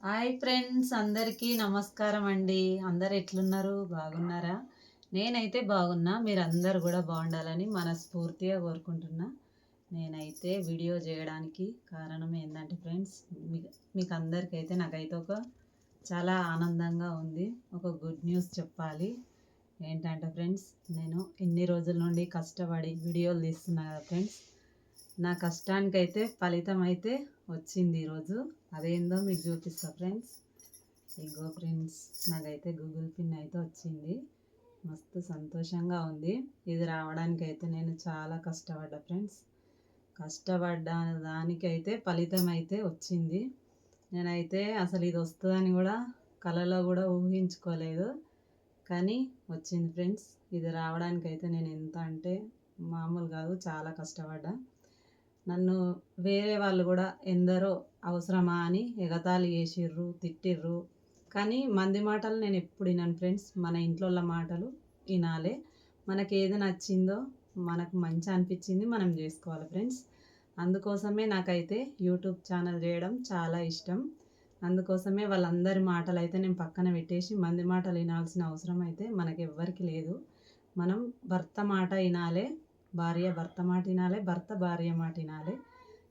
Hi friends అందరికీ నమస్కారం అండి. అందరు ఎట్లున్నారు? బాగున్నారా? నేనైతే బాగున్నా. మీరందరూ కూడా బాగుండాలని మనస్ఫూర్తిగా కోరుకుంటున్నా. నేనైతే వీడియో చేయడానికి కారణం ఏంటంటే ఫ్రెండ్స్ మీకు మీకు అందరికైతే నాకైతే ఒక చాలా ఆనందంగా ఉంది. ఒక గుడ్ న్యూస్ చెప్పాలి. ఏంటంటే ఫ్రెండ్స్ నేను ఇన్ని రోజుల నుండి కష్టపడి వీడియోలు తీస్తున్నా కదా ఫ్రెండ్స్ నా కష్టానికైతే ఫలితం అయితే వచ్చింది ఈరోజు. అదేందో మీకు చూపిస్తా ఫ్రెండ్స్. ఇగో ఫ్రెండ్స్ నాకైతే గూగుల్ పిన్ అయితే వచ్చింది. మస్తు సంతోషంగా ఉంది. ఇది రావడానికి అయితే నేను చాలా కష్టపడ్డా ఫ్రెండ్స్. కష్టపడ్డా దానికైతే ఫలితం అయితే వచ్చింది. నేనైతే అసలు ఇది వస్తుందని కూడా కలలో కూడా ఊహించుకోలేదు. కానీ వచ్చింది ఫ్రెండ్స్. ఇది రావడానికి అయితే నేను ఎంత అంటే మామూలు కాదు చాలా కష్టపడ్డా. నన్ను వేరే వాళ్ళు కూడా ఎందరో అవసరమా అని ఎగతాళి చేసిర్రు తిట్టిర్రు. కానీ మంది మాటలు నేను ఎప్పుడు విన్నాను ఫ్రెండ్స్. మన ఇంట్లో మాటలు వినాలి. మనకి ఏది నచ్చిందో మనకు మంచి అనిపించింది మనం చేసుకోవాలి ఫ్రెండ్స్. అందుకోసమే నాకైతే యూట్యూబ్ ఛానల్ చేయడం చాలా ఇష్టం. అందుకోసమే వాళ్ళందరి మాటలు అయితే నేను పక్కన పెట్టేసి మంది మాటలు వినాల్సిన అవసరం అయితే మనకి ఎవ్వరికి లేదు. మనం భర్త మాట వినాలే. భార్య భర్త మాట వినాలి భర్త భార్య మాట వినాలి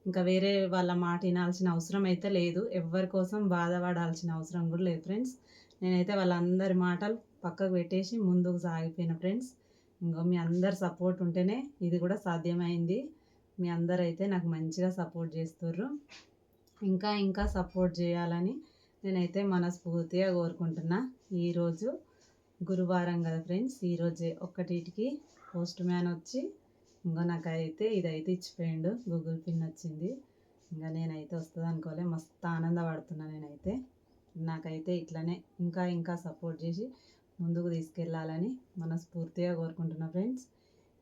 ఇంకా వేరే వాళ్ళ మాట వినాల్సిన అవసరం అయితే లేదు. ఎవరి కోసం బాధపడాల్సిన అవసరం కూడా లేదు ఫ్రెండ్స్. నేనైతే వాళ్ళందరి మాటలు పక్కకు పెట్టేసి ముందుకు సాగిపోయిన ఫ్రెండ్స్. ఇంకో మీ అందరి సపోర్ట్ ఉంటేనే ఇది కూడా సాధ్యమైంది. మీ అందరు అయితే నాకు మంచిగా సపోర్ట్ చేస్తుర్రు. ఇంకా ఇంకా సపోర్ట్ చేయాలని నేనైతే మనస్ఫూర్తిగా కోరుకుంటున్నా. ఈరోజు గురువారం కదా ఫ్రెండ్స్. ఈరోజే ఒక్కటికి పోస్ట్ మ్యాన్ వచ్చి ఇంకా నాకైతే ఇదైతే ఇచ్చిపోయిండు. గూగుల్ పిన్ వచ్చింది ఇంకా నేనైతే వస్తుంది అనుకోలే. మస్తు ఆనందపడుతున్నా నేనైతే. నాకైతే ఇట్లనే ఇంకా ఇంకా సపోర్ట్ చేసి ముందుకు తీసుకెళ్ళాలని మనస్ఫూర్తిగా కోరుకుంటున్నా ఫ్రెండ్స్.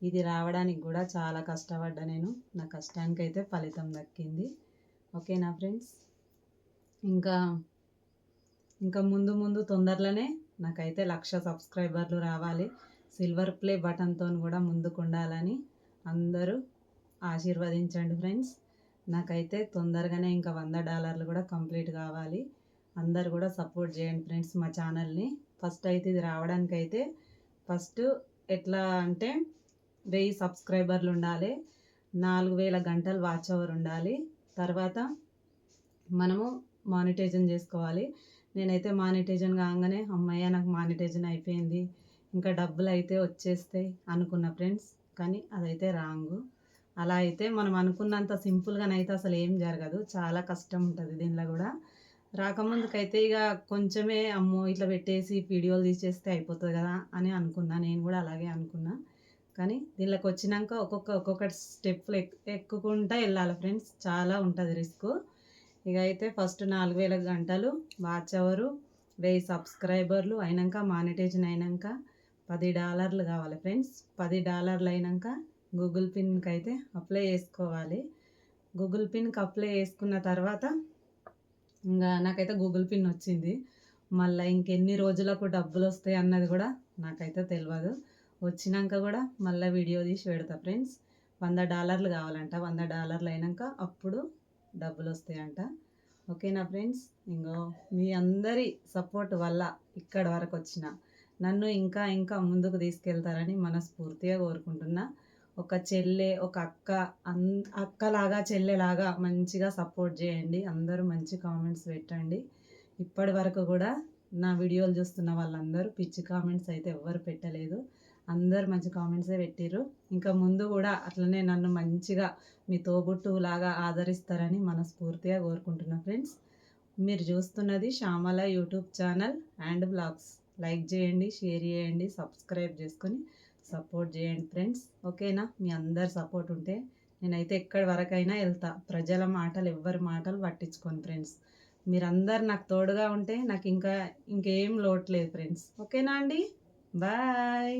ఇది రావడానికి కూడా చాలా కష్టపడ్డా నేను. నా కష్టానికి అయితే ఫలితం దక్కింది. ఓకేనా ఫ్రెండ్స్? ఇంకా ఇంకా ముందు ముందు తొందరలోనే నాకైతే లక్ష సబ్స్క్రైబర్లు రావాలి. సిల్వర్ ప్లే బటన్తో కూడా ముందుకు ఉండాలని అందరూ ఆశీర్వదించండి ఫ్రెండ్స్. నాకైతే తొందరగానే ఇంకా వంద డాలర్లు కూడా కంప్లీట్ కావాలి. అందరు కూడా సపోర్ట్ చేయండి ఫ్రెండ్స్ మా ఛానల్ని. ఫస్ట్ అయితే ఇది రావడానికైతే ఫస్ట్ ఎట్లా అంటే వెయ్యి సబ్స్క్రైబర్లు ఉండాలి నాలుగు వేల గంటలు వాచ్ అవర్ ఉండాలి. తర్వాత మనము మానిటైజన్ చేసుకోవాలి. నేనైతే మానిటైజన్ కాగానే అమ్మయ్య నాకు మానిటైజన్ అయిపోయింది ఇంకా డబ్బులు అయితే వచ్చేస్తాయి అనుకున్న ఫ్రెండ్స్. కానీ అదైతే రాంగ్. అలా అయితే మనం అనుకున్నంత సింపుల్గానైతే అసలు ఏం జరగదు. చాలా కష్టం ఉంటుంది దీనిలో కూడా. రాకముందుకైతే ఇక కొంచెమే అమ్మో ఇట్లా పెట్టేసి వీడియోలు తీసేస్తే అయిపోతుంది కదా అని అనుకున్నా. నేను కూడా అలాగే అనుకున్నా. కానీ దీనిలోకి వచ్చినాక ఒక్కొక్క ఒక్కొక్క స్టెప్లు ఎక్కుకుంటా వెళ్ళాలి ఫ్రెండ్స్. చాలా ఉంటుంది రిస్క్. ఇక అయితే ఫస్ట్ నాలుగు వేల గంటలు వాచ్ అవరు వెయ్యి సబ్స్క్రైబర్లు అయినాక మానిటైజన్ అయినాక పది డాలర్లు కావాలి ఫ్రెండ్స్. పది డాలర్లు అయినాక గూగుల్ పిన్కి అయితే అప్లై చేసుకోవాలి. గూగుల్ పిన్కి అప్లై చేసుకున్న తర్వాత ఇంకా నాకైతే గూగుల్ పిన్ వచ్చింది. మళ్ళీ ఇంకెన్ని రోజులకు డబ్బులు వస్తాయి అన్నది కూడా నాకైతే తెలియదు వచ్చినాక కూడా మళ్ళీ వీడియో తీసి పెడతా ఫ్రెండ్స్. వంద డాలర్లు కావాలంట. వంద డాలర్లు అయినాక అప్పుడు డబ్బులు వస్తాయంట. ఓకేనా ఫ్రెండ్స్? ఇంకో మీ అందరి సపోర్ట్ వల్ల ఇక్కడ వరకు వచ్చిన నన్ను ఇంకా ఇంకా ముందుకు తీసుకెళ్తారని మనస్ఫూర్తిగా కోరుకుంటున్నా. ఒక చెల్లె ఒక అక్క అన్ అక్కలాగా చెల్లెలాగా మంచిగా సపోర్ట్ చేయండి. అందరూ మంచి కామెంట్స్ పెట్టండి. ఇప్పటి వరకు కూడా నా వీడియోలు చూస్తున్న వాళ్ళందరూ పిచ్చి కామెంట్స్ అయితే ఎవ్వరు పెట్టలేదు. అందరు మంచి కామెంట్సే పెట్టిర్రు. ఇంకా ముందు కూడా అట్లనే నన్ను మంచిగా మీ తోబుట్టులాగా ఆదరిస్తారని మనస్ఫూర్తిగా కోరుకుంటున్నా ఫ్రెండ్స్. మీరు చూస్తున్నది Shyamala YouTube channel and vlogs. Like చేయండి షేర్ చేయండి సబ్స్క్రైబ్ చేసుకొని సపోర్ట్ చేయండి ఫ్రెండ్స్. ఓకేనా? మీ అందరు సపోర్ట్ ఉంటే నేనైతే ఎక్కడి వరకైనా వెళ్తా. ప్రజల మాటలు ఎవ్వరి మాటలు పట్టించుకోను ఫ్రెండ్స్. మీరందరు నాకు తోడుగా ఉంటే నాకు ఇంకా ఇంకేం లోట్లేదు ఫ్రెండ్స్. ఓకేనా అండి? బాయ్.